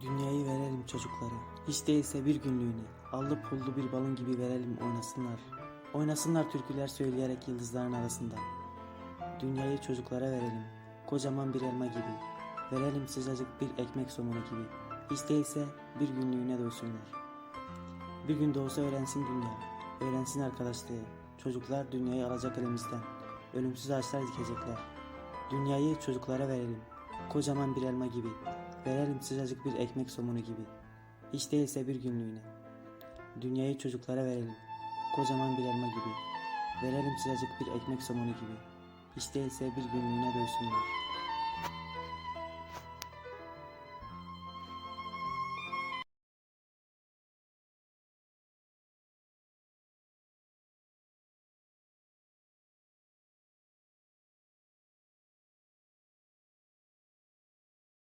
Dünyayı verelim çocuklara. Hiç değilse bir günlüğüne. Allı pullu bir balon gibi verelim oynasınlar. Oynasınlar türküler söyleyerek yıldızların arasında. Dünyayı çocuklara verelim. Kocaman bir elma gibi. Verelim sıcacık bir ekmek somunu gibi. Hiç değilse bir günlüğüne doysunlar. Bir gün doğsa öğrensin dünya. Öğrensin arkadaşlığı. Çocuklar dünyayı alacak elimizden. Ölümsüz ağaçlar dikecekler. Dünyayı çocuklara verelim. Kocaman bir elma gibi. Verelim sıcacık bir ekmek somunu gibi. Hiç değilse bir günlüğüne. Dünyayı çocuklara verelim. Kocaman bir elma gibi. Verelim sıcacık bir ekmek somunu gibi. Hiç değilse bir günlüğüne doysunlar.